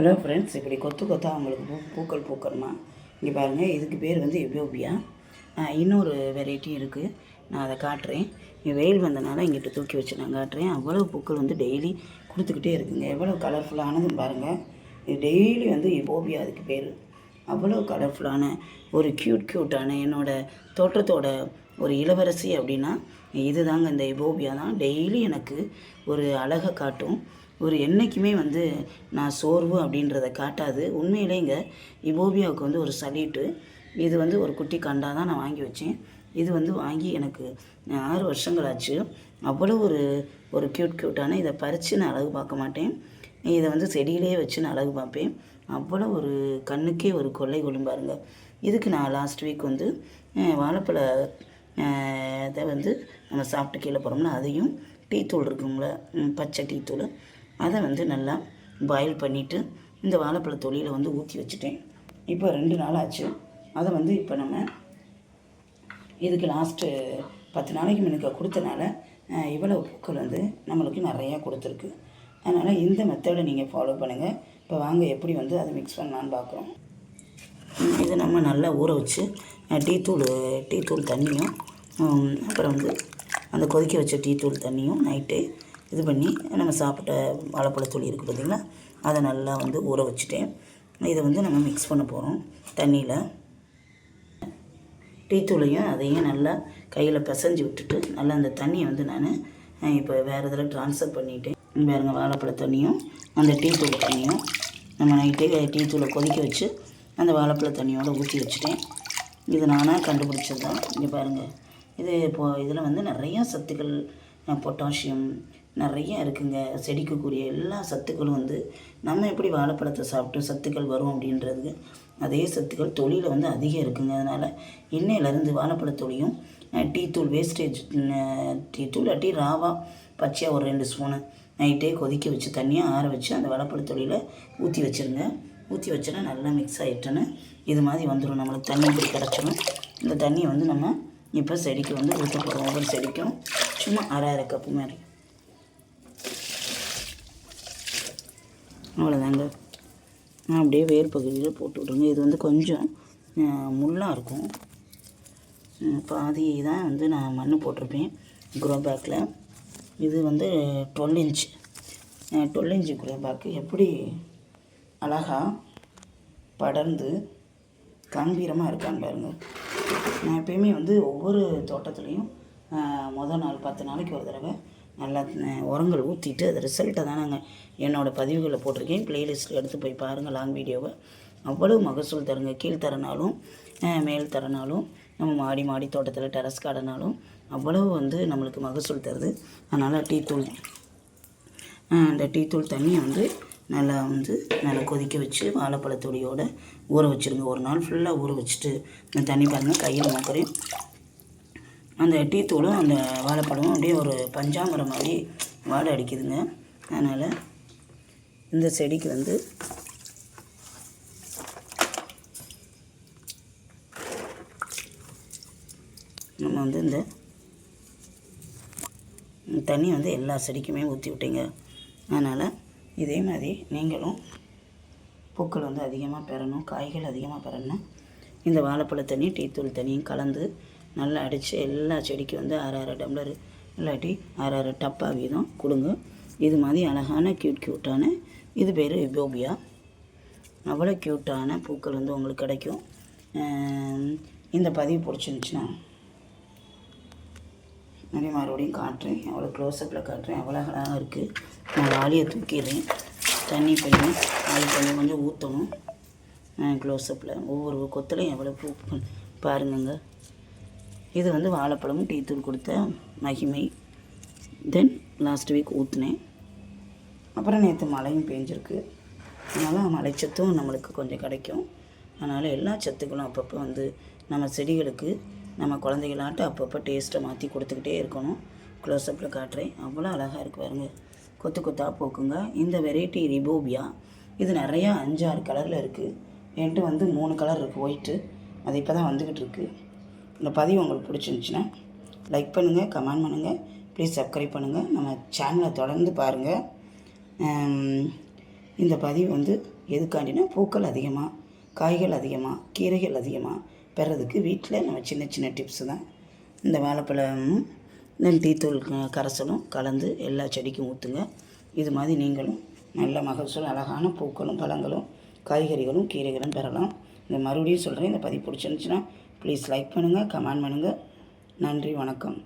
Hello friends இப்படி கொத்து கொத்தா அவங்களுக்கு பூ பூக்கள் பூக்கணுமா? இங்கே பாருங்கள் இதுக்கு பேர் வந்து எபியோபியா இன்னொரு வெரைட்டி இருக்குது நான் அதை காட்டுறேன். இங்கே வெயில் வந்தனால இங்கிட்ட தூக்கி வச்சு நான் காட்டுறேன். அவ்வளோ பூக்கள் வந்து டெய்லி கொடுத்துக்கிட்டே இருக்குங்க. எவ்வளோ கலர்ஃபுல்லானதுன்னு பாருங்கள் இது டெய்லி வந்து எபோபியா அதுக்கு பேர். அவ்வளோ கலர்ஃபுல்லான ஒரு க்யூட் க்யூட்டான என்னோட தோற்றத்தோட ஒரு இளவரசி அப்படின்னா இதுதாங்க இந்த எபோபியா தான். டெய்லி எனக்கு ஒரு அழகை காட்டும். ஒரு என்றைக்குமே வந்து நான் சோர்வு அப்படின்றத காட்டாது. உண்மையிலேங்க இபோபியாவுக்கு வந்து ஒரு சல்யூட்டு இது வந்து ஒரு குட்டி கண்டா தான் நான் வாங்கி வச்சேன். இது வந்து வாங்கி எனக்கு ஆறு வருஷங்கள் ஆச்சு. அவ்வளோ ஒரு ஒரு க்யூட் க்யூட்டான இதை பறித்து நான் அழகு பார்க்க மாட்டேன். இதை வந்து செடியிலே வச்சு நான் அழகு பார்ப்பேன். அவ்வளோ ஒரு கண்ணுக்கே ஒரு கொள்ளை கொள்ளும் பாருங்க இதுக்கு நான் லாஸ்ட் வீக் வந்து வாழைப்பழ இதை வந்து நம்ம சாப்பிட்டு கீழே போகிறோம்னா அதையும் டீ தூள் இருக்குங்கள பச்சை டீ தூள். அதை வந்து நல்லா பாயில் பண்ணிவிட்டு இந்த வாழைப்பழ தொழில வந்து ஊற்றி வச்சுட்டேன். இப்போ ரெண்டு நாள் ஆச்சு. அதை வந்து இப்போ நம்ம இதுக்கு லாஸ்ட்டு பத்து நாளைக்கு முன்னுக்கு கொடுத்தனால இவ்வளவு பூக்கள் வந்து நம்மளுக்கு நிறையா கொடுத்துருக்கு. அதனால் இந்த மெத்தடை நீங்கள் ஃபாலோ பண்ணுங்கள் இப்போ வாங்க எப்படி வந்து அதை மிக்ஸ் பண்ணலான்னு பார்க்குறோம். இதை நம்ம நல்லா ஊற வச்சு டீத்தூள் டீ தூள் டீ தூள் தண்ணியும் அப்புறம் வந்து அந்த கொதிக்க வச்ச டீ தூள் தண்ணியும் நைட்டு இது பண்ணி நம்ம சாப்பிட்ட வாழைப்பழத்தூள் இருக்குது பார்த்திங்களா? அதை நல்லா வந்து ஊற வச்சுட்டேன். இதை வந்து நம்ம மிக்ஸ் பண்ண போகிறோம் தண்ணியில் டீத்தூளையும் அதையும் நல்லா கையில் பிசைஞ்சு விட்டுட்டு நல்லா அந்த தண்ணியை வந்து நான் இப்போ வேறு இதில் ட்ரான்ஸ்ஃபர் பண்ணிட்டேன். வேறுங்க வாழைப்பழ தண்ணியும் அந்த டீத்தூள் தண்ணியும் நம்ம நைட்டே டீத்தூளை கொதிக்க வச்சு அந்த வாழைப்பழ தண்ணியோடு ஊற்றி வச்சுட்டேன். இது நானாக கண்டுபிடிச்சது தான் இங்கே பாருங்கள் இது இப்போ இதில் வந்து நிறையா சத்துக்கள் பொட்டாசியம் நிறைய இருக்குங்க. செடிக்கக்கூடிய எல்லா சத்துக்களும் வந்து நம்ம எப்படி வாழைப்பழத்தை சாப்பிட்டு சத்துக்கள் வரும் அப்படின்றதுக்கு அதே சத்துக்கள் தொழிலில் வந்து அதிகம் இருக்குங்க. அதனால் எண்ணெயிலேருந்து வாழைப்பழ தொலியும் டீ தூள் வேஸ்டேஜ் டீ தூள் இல்லாட்டி ராவா பச்சையாக ஒரு ரெண்டு ஸ்பூனு நைட்டே கொதிக்க வச்சு தண்ணியாக ஆற வச்சு அந்த வாழைப்பழ தொலியில் ஊற்றி வச்சுருங்க. ஊற்றி வச்சோன்னா நல்லா மிக்ஸ் ஆகிட்டோன்னு இது மாதிரி வந்துடும் நம்மளுக்கு தண்ணி இப்படி கிடச்சிடும் இந்த தண்ணியை வந்து நம்ம இப்போ செடிக்கு வந்து ஊற்ற போகிறோம் ஒவ்வொரு செடிக்கும் சும்மா அரை அரை கப்பு மாதிரி. அவ்வளோதாங்க அப்படியே வேர் பகுதியில் போட்டு விட்ருங்க இது வந்து கொஞ்சம் முள்ளாக இருக்கும். பாதி தான் வந்து நான் மண் போட்டிருப்பேன். குரோ பேக்கில் இது வந்து twelve inch twelve inch grow bag எப்படி அழகா படர்ந்து கம்பீரமாக இருக்கான்னு பாருங்கள் நான் எப்பயுமே வந்து ஒவ்வொரு தோட்டத்துலேயும் முதல் நாள் பத்து நாளைக்கு ஒரு தடவை நல்லா உரங்கள் ஊற்றிட்டு அது ரிசல்ட்டை தான் நாங்கள் என்னோடய பதிவுகளில் போட்டிருக்கேன். ப்ளேலிஸ்ட்டில் எடுத்து போய் பாருங்கள் லாங் வீடியோவை அவ்வளவு மகசூல் தருங்க. கீழ் தரனாலும் மேல் தரனாலும் நம்ம மாடி மாடி தோட்டத்தில் டெரஸ் கார்டனாலும் அவ்வளவு வந்து நம்மளுக்கு மகசூல் தருது. அதனால் டீத்தூள் அந்த டீத்தூள் தண்ணியை வந்து நல்லா வந்து நல்லா கொதிக்க வச்சு வாழைப்பழத்தொடியோடு ஊற வச்சுருங்க. ஒரு நாள் ஃபுல்லாக ஊற வச்சுட்டு இந்த தண்ணி பாருங்கள் கையில் நோக்கிறேன் அந்த டீ தூளும் அந்த வாழைப்பழமும் அப்படியே ஒரு பஞ்சாமரம் மாதிரி வாடை அடிக்குதுங்க. அதனால் இந்த செடிக்கு வந்து நம்ம வந்து இந்த தண்ணி வந்து எல்லா செடிக்குமே ஊற்றி விட்டீங்க. அதனால் இதே மாதிரி நீங்களும் பூக்கள் வந்து அதிகமாக பெறணும் காய்கள் அதிகமாக பெறணும். இந்த வாழைப்பழ தண்ணி டீத்தூள் தண்ணியும் கலந்து நல்லா அடித்து எல்லா செடிக்கும் வந்து அரை ஆறு டம்ளர் இல்லாட்டி அரை அரை டப்பா வீதம் கொடுங்க. இது மாதிரி அழகான க்யூட் க்யூட்டான இது பேர் இபோபியா அவ்வளோ க்யூட்டான பூக்கள் வந்து உங்களுக்கு கிடைக்கும். இந்த பதிவு பிடிச்சிருந்துச்சுன்னா நிறைய மறுபடியும் காட்டுறேன். அவ்வளோ க்ளோஸ்அப்பில் காட்டுறேன். அவ்வளோ அழகாக இருக்குது நான் வாளியை தூக்கிடுறேன். தண்ணி பையன் அது கொஞ்சம் கொஞ்சம் ஊற்றணும் க்ளோஸ்அப்பில் ஒவ்வொரு கொத்துலையும் எவ்வளோ பூ- பாருங்கங்க. இது வந்து வாழைப்பழமும் டீ தூள் கொடுத்த மகிமை. தென் லாஸ்ட் வீக் ஊற்றினேன் அப்புறம் நேற்று மழையும் பெஞ்சிருக்கு. அதனால் மலைச்சத்தும் நம்மளுக்கு கொஞ்சம் கிடைக்கும். அதனால் எல்லா சத்துக்களும் அப்பப்போ வந்து நம்ம செடிகளுக்கு நம்ம குழந்தைகளாட்ட அப்பப்போ டேஸ்ட்டை மாற்றி கொடுத்துக்கிட்டே இருக்கணும். க்ளோஸ்அப்பில் காட்டுறேன். அவ்வளோ அழகாக இருக்கு பாருங்க. கொத்து கொத்தாக போக்குங்க. இந்த வெரைட்டி ரிபோபியா இது நிறையா அஞ்சாறு கலரில் இருக்குது என்கிட்ட வந்து மூணு கலர் இருக்குது ஒயிட்டு அது இப்போ தான் வந்துக்கிட்டு இருக்குது இந்த பதிவு உங்களுக்கு பிடிச்சிருந்துச்சின்னா லைக் பண்ணுங்கள் கமெண்ட் பண்ணுங்கள் ப்ளீஸ் சப்ஸ்கிரைப் பண்ணுங்கள் நம்ம சேனலை தொடர்ந்து பாருங்கள் இந்த பதிவு வந்து எதுக்காண்டினா பூக்கள் அதிகமாக காய்கள் அதிகமாக கீரைகள் அதிகமாக பெறதுக்கு வீட்டில் நம்ம சின்ன சின்ன டிப்ஸு தான். இந்த வாழைப்பழமும் இந்த டீத்தூள் கரைசலும் கலந்து எல்லா செடிக்கும் ஊற்றுங்க இது மாதிரி நீங்களும் நல்ல மகசூல் அழகான பூக்களும் பழங்களும் காய்கறிகளும் கீரைகளும் பெறலாம். இந்த மறுபடியும் சொல்கிறேன் இந்த பதிவு பிடிச்சிருந்துச்சுன்னா ப்ளீஸ் லைக் பண்ணுங்கள் கமெண்ட் பண்ணுங்கள் நன்றி வணக்கம்.